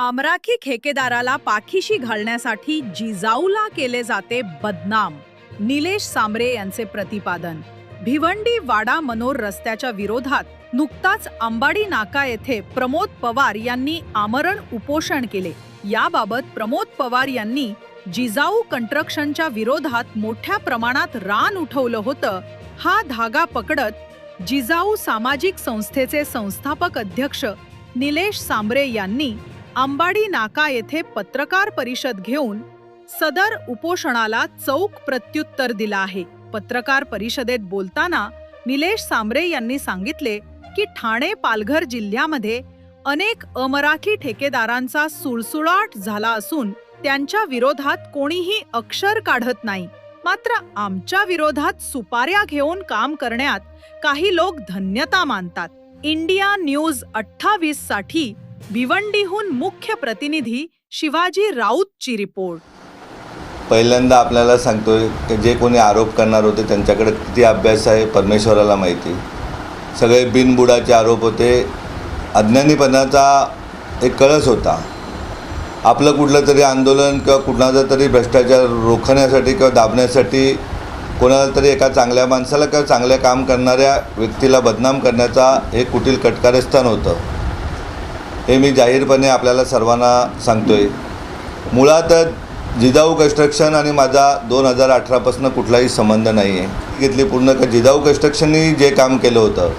आमराखी ठेकेदाराला पाखीशी घालण्यासाठी जिजाऊला केले जाते बदनाम. निलेश सांबरे यांचे प्रतिपादन. भिवंडी वाडा मनोर रस्त्याच्या विरोधात नुकताच आंबाडी नाका येथे प्रमोद पवार यांनी आमरण उपोषण केले. याबाबत प्रमोद पवार यांनी जिजाऊ कंट्रक्शनच्या विरोधात मोठ्या प्रमाणात रान उठवलं होतं. हा धागा पकडत जिजाऊ सामाजिक संस्थेचे संस्थापक अध्यक्ष निलेश सांबरे यांनी आंबाडी नाका येथे पत्रकार परिषद घेऊन सदर उपोषणाला चौक प्रत्युत्तर दिलं आहे. पत्रकार परिषदेत बोलताना निलेश सांबरे यांनी सांगितले की ठाणे पालघर जिल्ह्यामध्ये अनेक अमराठी ठेकेदारांचा सुळसुळाट झाला असून त्यांच्या विरोधात कोणीही अक्षर काढत नाही. मात्र आमच्या विरोधात सुपाऱ्या घेऊन काम करण्यात काही लोक धन्यता मानतात. इंडिया न्यूज अठ्ठावीससाठी भिवंडीहून मुख्य प्रतिनिधी शिवाजी राऊतची रिपोर्ट. पहिल्यांदा आपल्याला सांगतोय की जे कोणी आरोप करणार होते त्यांच्याकडे किती अभ्यास आहे परमेश्वराला माहिती. सगळे बिनबुडाचे आरोप होते. अज्ञानीपणाचा एक कळस होता. आपलं कुठलं तरी आंदोलन किंवा कुणाचा तरी भ्रष्टाचार रोखण्यासाठी किंवा दाबण्यासाठी कोणाला तरी एका चांगल्या माणसाला किंवा चांगल्या काम करणाऱ्या व्यक्तीला बदनाम करण्याचा हे कुटील कटकारस्थान होतं. हे मी जाहीरपणे आपल्याला सर्वांना सांगतो आहे मुळातच जिजाऊ कन्स्ट्रक्शन आणि माझा दोन हजार अठरापासून कुठलाही संबंध नाही आहे घेतली पूर्ण का जिजाऊ कन्स्ट्रक्शननी जे काम केलं होतं.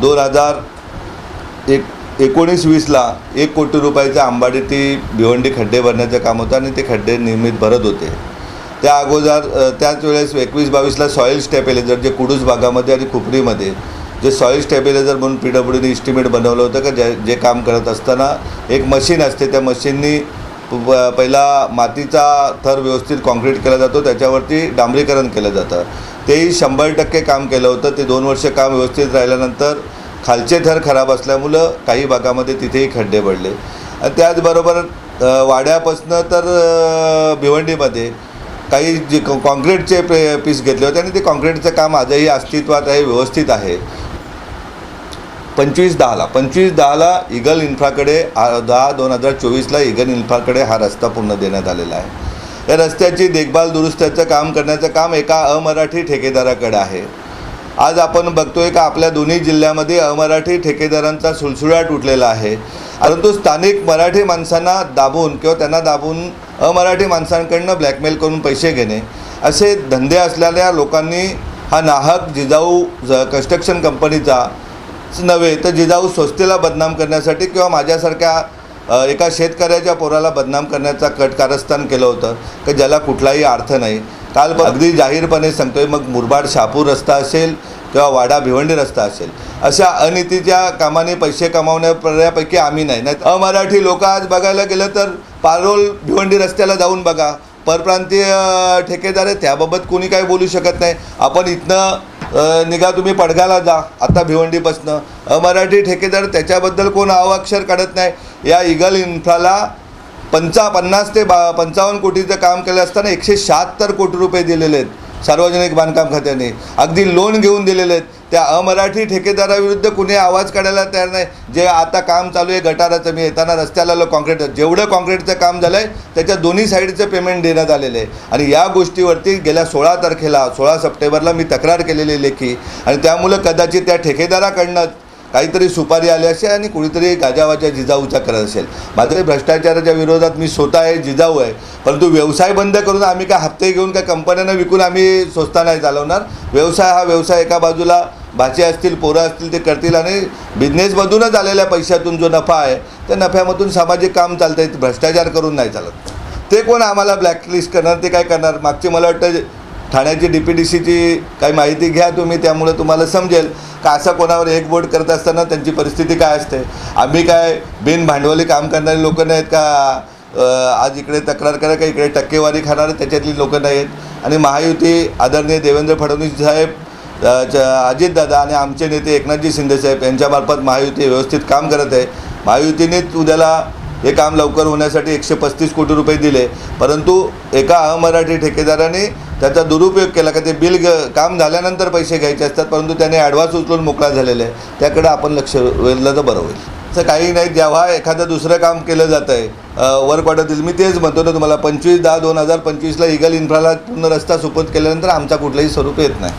दोन हजार एक एकोणीस वीसला एक कोटी रुपयाच्या आंबाडी ती भिवंडी खड्डे भरण्याचं काम होतं आणि ते खड्डे नियमित भरत होते. त्या अगोदर त्याच वेळेस एकवीस बावीसला सॉईल जर जे कुडूस भागामध्ये आणि खुपरीमध्ये जे सॉईल स्टेबिलायझर म्हणून पी डब्ल्यूने इस्टिमेट बनवलं होतं का जे जे काम करत असताना एक मशीन असते त्या मशीननी पहिला मातीचा थर व्यवस्थित कॉन्क्रीट केला जातो त्याच्यावरती डांबरीकरण केलं जातं. तेही शंभर टक्के काम केलं होतं ते दोन वर्ष काम व्यवस्थित राहिल्यानंतर खालचे थर खराब असल्यामुळं काही भागामध्ये तिथेही खड्डे पडले. आणि त्याचबरोबर वाड्यापासनं तर भिवंडीमध्ये काही जे कॉ- कॉन्क्रीटचे पे पीस घेतले होते आणि ते कॉन्क्रीटचं काम आजही अस्तित्वात आहे व्यवस्थित आहे. पंचवीस दहाला. पंचवीस दहाला इगल इन्फ्राकडे दहा दोन हजार चोवीसला इगल इन्फ्राकडे हा रस्ता पूर्ण देण्यात आलेला आहे. या रस्त्याची देखभाल दुरुस्त्याचं काम करण्याचं काम एका अमराठी ठेकेदाराकडे आहे. आज आपण बघतोय का आपल्या दोन्ही जिल्ह्यामध्ये अमराठी ठेकेदारांचा सुळसुळाट उठलेला आहे. परंतु स्थानिक मराठी माणसांना दाबून किंवा त्यांना दाबून अमराठी माणसांकडनं ब्लॅकमेल करून पैसे घेणे असे धंदे असलेल्या लोकांनी हा नाहक जिजाऊ ज कन्स्ट्रक्शन कंपनीचा नव्हे तर जिजाऊ स्वस्तीला बदनाम करण्यासाठी किंवा माझ्यासारख्या एका शेतकऱ्याच्या पोराला बदनाम करण्याचा कट कारस्थान केलं होतं की ज्याला कुठलाही अर्थ नाही. काल अगदी जाहीरपणे सांगतोय मग मुरबाड शहापूर रस्ता असेल किंवा वाडा भिवंडी रस्ता असेल. अशा अनितीच्या कामाने पैसे कमावण्यापर्यापैकी आम्ही नाही. नाही अमराठी लोक आज बघायला गेलं तर पारोल भिवंडी रस्त्याला जाऊन बघा. परप्रांतीय ठेकेदार आहे त्याबाबत कोणी काही बोलू शकत नाही. आपण इथनं निघा तुम्ही पडगाला जा. आता भिवंडीपासनं. मराठी ठेकेदार त्याच्याबद्दल कोण अवाक्षर काढत नाही? या इगल इन्फ्राला पंचा पन्नास ते बा पंचावन्न कोटीचं काम केलं असताना एकशे शहात्तर कोटी रुपये दिलेले आहेत सार्वजनिक बांधकाम खात्याने. अगदी लोन घेऊन दिलेले आहेत. त्या अमराठी ठेकेदाराविरुद्ध कुणी आवाज काढायला तयार नाही. जे आता काम चालू आहे गटाराचं मी येताना रस्त्याला आलो कॉन्क्रीट जेवढं कॉन्क्रीटचं काम झालं आहे त्याच्या दोन्ही साईडचं पेमेंट देण्यात आलेलं आहे. आणि या गोष्टीवरती गेल्या सोळा तारखेला सोळा सप्टेंबरला मी तक्रार केलेली लेखी. आणि त्यामुळं कदाचित त्या ठेकेदाराकडनं काहीतरी सुपारी आली असेल आणि कुणीतरी गाजावाच्या जिजाऊच्या करत असेल. मात्र भ्रष्टाचाराच्या विरोधात मी स्वतः आहे जिजाऊ आहे. परंतु व्यवसाय बंद करून आम्ही काय हप्ते घेऊन काय कंपन्यांना विकून आम्ही स्वस्ता नाही चालवणार? व्यवसाय हा व्यवसाय एका बाजूला भाचे असतील पोरं असतील ते करतील आणि बिझनेसमधूनच आलेल्या पैशातून जो नफा आहे त्या नफ्यामधून सामाजिक काम चालतं आहे भ्रष्टाचार करून नाही चालत. ते कोण आम्हाला ब्लॅकलिस्ट करणार ते काय करणार? मागचे मला वाटतं ठाण्याची डी पी डी सीची काही माहिती घ्या तुम्ही त्यामुळे तुम्हाला समजेल का असं कोणावर एक बोट करत असताना त्यांची परिस्थिती काय असते. आम्ही काय बिन भांडवली काम करणारी लोकं नाहीत का? आज इकडे तक्रार करा का? इकडे टक्केवारी खाणारे त्याच्यातली लोकं नाही आहेत आणि महायुती आदरणीय देवेंद्र फडणवीस साहेब अ, च- अजितदादा आणि आमचे नेते एकनाथजी शिंदेसाहेब यांच्यामार्फत महायुती व्यवस्थित काम करत आहे. महायुतीनेच उद्याला हे काम लवकर होण्यासाठी एकशे पस्तीस कोटी रुपये दिले. परंतु एका अमराठी ठेकेदाराने त्याचा दुरुपयोग केला का ते बिल ग काम झाल्यानंतर पैसे घ्यायचे असतात परंतु त्याने ॲडव्हान्स उचलून मोकळा झालेला आहे. त्याकडे आपण लक्ष वेधलं तर बरं होईल. असं काही नाही जेव्हा एखादं दुसरं काम केलं जातं आहे वर्क ऑर्डर मी तेच म्हणतो ना तुम्हाला पंचवीस दहा दोन हजार पंचवीसला इगल इन्फ्राला पूर्ण रस्ता सुपूर्द केल्यानंतर आमचा कुठलाही स्वरूप येत नाही.